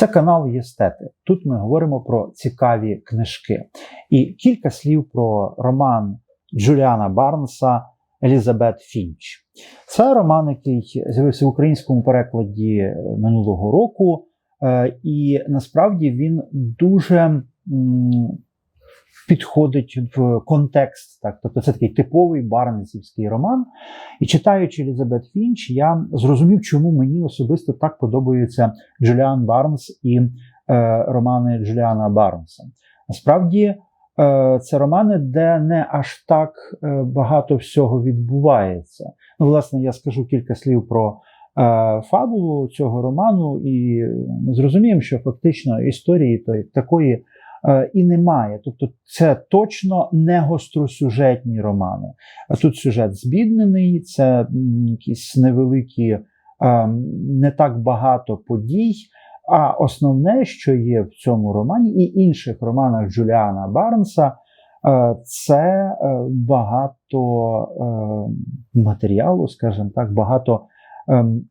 Це канал Єстети. Тут ми говоримо про цікаві книжки. І кілька слів про роман Джуліана Барнса Елізабет Фінч. Це роман, який з'явився в українському перекладі минулого року, е, і насправді він дуже підходить в контекст. Так? Тобто це такий типовий барнесівський роман. І читаючи Елізабет Фінч, я зрозумів, чому мені особисто так подобаються Джуліан Барнс і е, романи Джуліана Барнса. Насправді, е, це романи, де не аж так е, багато всього відбувається. Ну, власне, я скажу кілька слів про. Е, фабулу цього роману, і ми зрозуміємо, що фактично історії такої і немає. Тобто, це точно не гостросюжетні романи. А тут сюжет збіднений, це якісь невеликі, е, не так багато подій. А основне, що є в цьому романі, і інших романах Джуліана Барнса, е, це багато матеріалу, скажімо так, багато ем,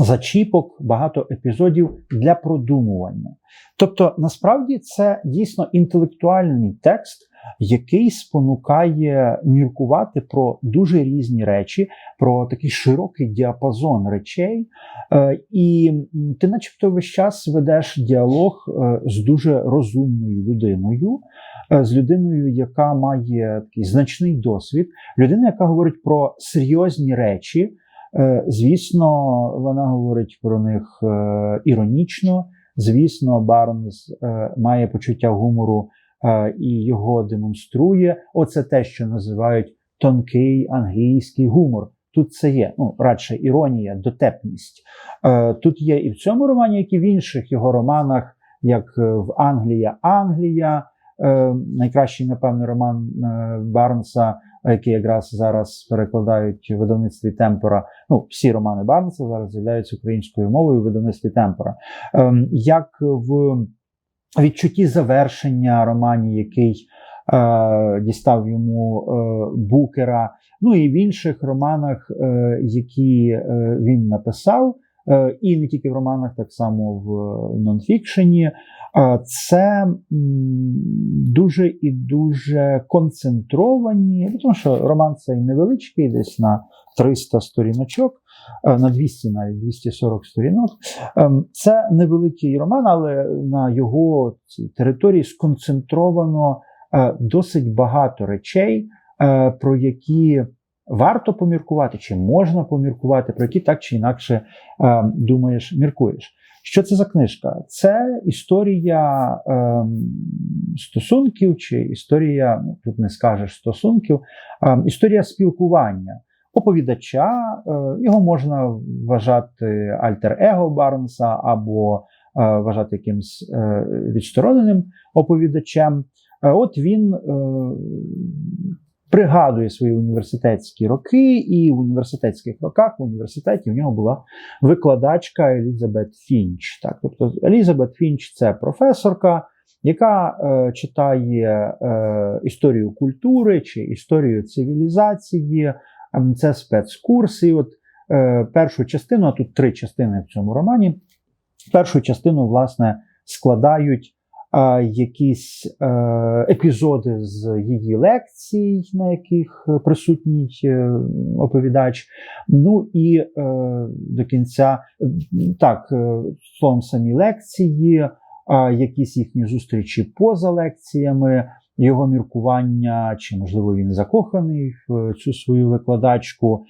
зачіпок, багато епізодів для продумування. Тобто, насправді це дійсно інтелектуальний текст, який спонукає міркувати про дуже різні речі, про такий широкий діапазон речей, е, і ти, начебто, весь час ведеш діалог е, з дуже розумною людиною, е, з людиною, яка має такий значний досвід, людина, яка говорить про серйозні речі. Е, звісно, вона говорить про них е, іронічно. Звісно, Барнс е, має почуття гумору і його демонструє. Оце те, що називають тонкий англійський гумор. Тут це є, ну радше іронія, дотепність. Тут є і в цьому романі, як і в інших його романах, як в Англія, Англія. Найкращий, напевно, роман Барнса які якраз зараз перекладають видавництві темпора. Ну, всі романи Барнса зараз з'являються українською мовою в видавництві темпора. Ем, як в відчутті завершення романі, який е, дістав йому е, букера, ну і в інших романах, е, які е, він написав. Е, і не тільки в романах, так само в нонфікшені. Це дуже і дуже концентровані, ну, тому що роман цей невеличкий, десь на 300 сторіночок, е, на 200 навіть 240 сторінок. Ем, це невеликий роман, але на його цій території сконцентровано е, досить багато речей, про які варто поміркувати, чи можна поміркувати, про які так чи інакше е, думаєш, міркуєш. Що це за книжка? Це історія е, стосунків, чи історія, ну тут не скажеш стосунків, е, історія спілкування. Оповідача, е, його можна вважати альтер-его Барнса або е, вважати якимсь е, відстороненим оповідачем. От він пригадує свої університетські роки, і в університетських роках в університеті в нього була викладачка Елізабет Фінч. Так, Тобто Елізабет Фінч це професорка, яка е, читає е, історію культури чи історію цивілізації, це спецкурс. І от е, першу частину, а тут три частини в цьому романі. Першу частину, власне, складають якісь е, епізоди з її лекцій, на яких присутній е, оповідач. Ну і е, до кінця так, словом самі лекції, якісь їхні зустрічі поза лекціями. Його міркування, чи, можливо, він закоханий в цю свою викладачку,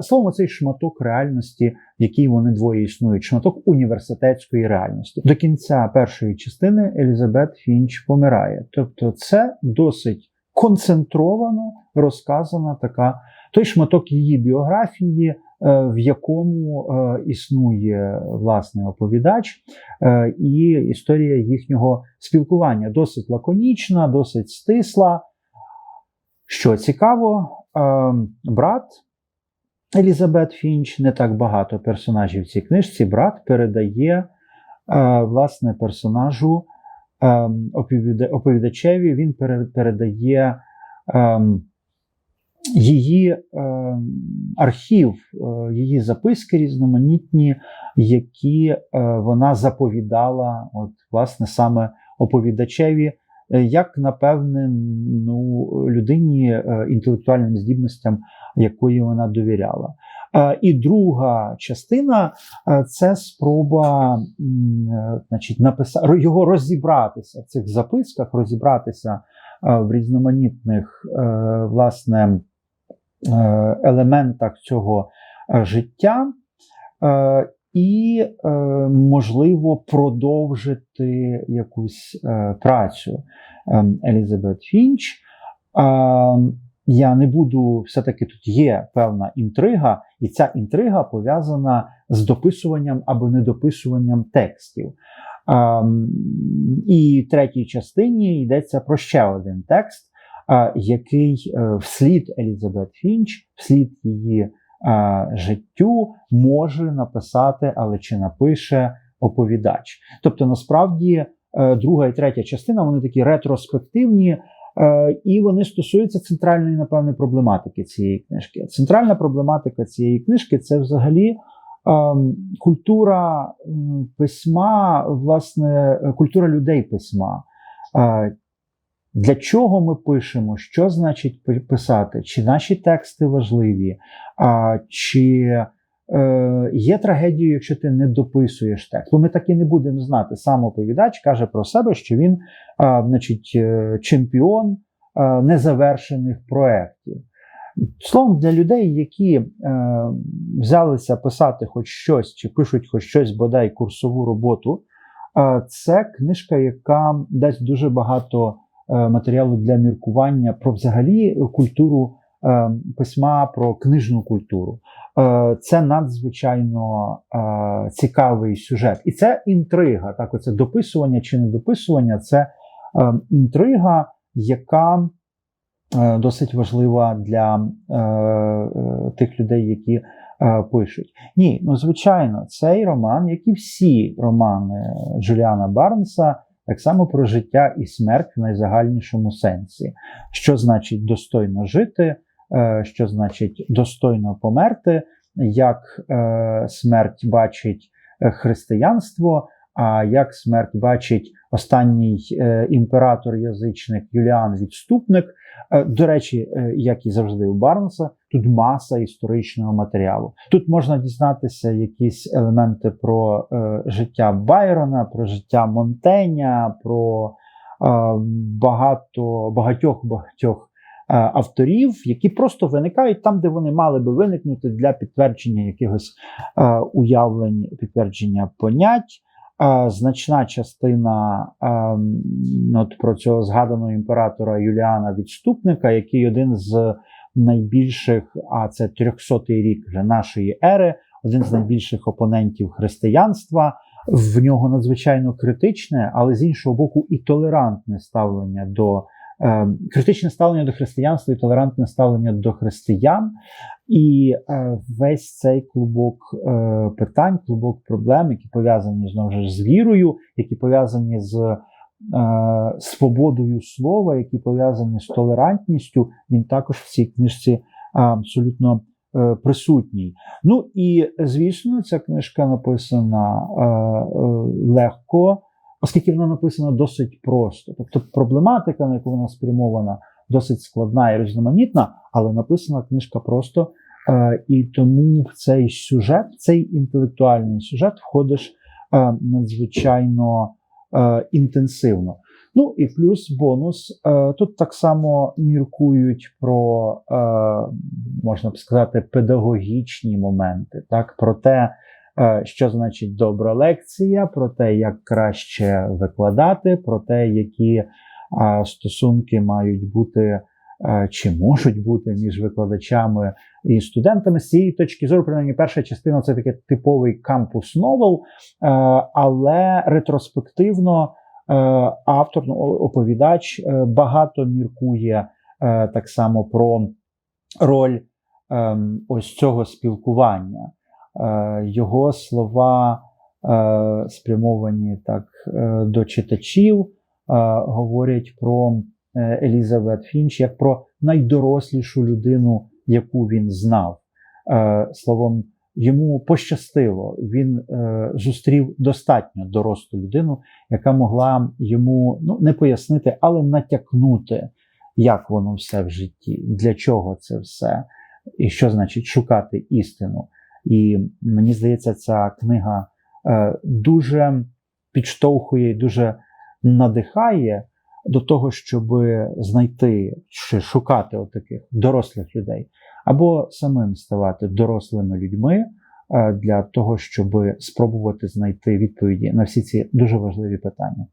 Словом, цей шматок реальності, в якій вони двоє існують, шматок університетської реальності. До кінця першої частини Елізабет Фінч помирає. Тобто, це досить концентровано розказана така той шматок її біографії. Е, в якому е, існує власний оповідач е, і історія їхнього спілкування досить лаконічна, досить стисла. Що цікаво, брат Елізабет Фінч не так багато персонажів в цій книжці. Брат передає власне персонажу е, оповідачеві, він передає е, її е, архів, е, її записки різноманітні, які е, вона заповідала, от, власне, саме оповідачеві, е, як напевне, ну, людині е, інтелектуальним здібностям, якої вона довіряла. Е, І друга частина е, це спроба значить, написати його розібратися в цих записках, розібратися в різноманітних власне елементах цього е, життя. Е, І, е, можливо, продовжити якусь е, працю ем, Елізабет Фінч. Е, Я не буду, все-таки тут є певна інтрига, і ця інтрига пов'язана з дописуванням або недописуванням текстів. Ем, І в третій частині йдеться про ще один текст, е, який е, вслід Елізабет Фінч, вслід її е, життю може написати, але чи напише оповідач. Тобто, насправді, е, друга і третя частина вони такі ретроспективні. І вони стосуються центральної, напевне, проблематики цієї книжки. Центральна проблематика цієї книжки це взагалі культура письма, власне, культура людей письма. Е, Для чого ми пишемо? Що значить писати? Чи наші тексти важливі? А, Чи е, є трагедією, якщо ти не дописуєш текст? Бо ми так і не будемо знати. Сам оповідач каже про себе, що він а, значить, е, чемпіон а, незавершених проєктів. Словом, для людей, які е, взялися писати хоч щось, чи пишуть хоч щось, бодай курсову роботу, е, це книжка, яка дасть дуже багато е, матеріалу для міркування про взагалі культуру е, письма, про книжну культуру. Е, Це надзвичайно е, цікавий сюжет. І це інтрига. Так, оце дописування чи недописування це е, інтрига, яка е, досить важлива для е, е, тих людей, які е, пишуть. Ні, ну звичайно, цей роман, як і всі романи Джуліана Барнса, так само про життя і смерть в найзагальнішому сенсі. Що значить достойно жити, е, що значить достойно померти, як е, смерть бачить е, християнство, а як смерть бачить останній е, імператор-язичник Юліан Відступник. Е, До речі, е, як і завжди у Барнса, тут маса історичного матеріалу. Тут можна дізнатися якісь елементи про е, життя Байрона, про життя Монтеня, про багато багатьох багатьох авторів, які просто виникають там, де вони мали би виникнути для підтвердження якихось уявлень, підтвердження понять. Значна частина ем, от про цього згаданого імператора Юліана Відступника, який один з найбільших, а це 300-й рік вже нашої ери, один з найбільших опонентів християнства. В нього надзвичайно критичне, але з іншого боку, і толерантне ставлення до критичне ставлення до християнства і толерантне ставлення до християн. І е, весь цей клубок е, питань, клубок проблем, які пов'язані знову ж з вірою, які пов'язані з е, свободою слова, які пов'язані з толерантністю, він також в цій книжці е, абсолютно е, присутній. Ну і звісно, ця книжка написана е, е, легко, оскільки вона написана досить просто. Тобто проблематика, на яку вона спрямована, досить складна і різноманітна, але написана книжка просто. Е, і тому в цей сюжет, цей інтелектуальний сюжет входиш е, надзвичайно е, інтенсивно. Ну і плюс бонус. Тут так само міркують про, можна б сказати, педагогічні моменти, так, про те, що значить добра лекція, про те, як краще викладати, про те, які е, стосунки мають бути е, чи можуть бути між викладачами і студентами. З цієї точки зору, принаймні, перша частина це таке типовий кампус новел, е, але ретроспективно. Е, автор, ну, оповідач е, багато міркує е, так само про роль ем, ось цього спілкування. Е, Його слова е, спрямовані так до читачів, говорять про Елізабет Фінч як про найдорослішу людину, яку він знав. Е, Словом, йому пощастило. Він е, зустрів достатньо дорослу людину, яка могла йому ну, не пояснити, але натякнути, як воно все в житті, для чого це все, і що значить шукати істину. І мені здається, ця книга е, дуже підштовхує, дуже надихає до того, щоб знайти чи шукати отаких дорослих людей, або самим ставати дорослими людьми е, для того, щоб спробувати знайти відповіді на всі ці дуже важливі питання.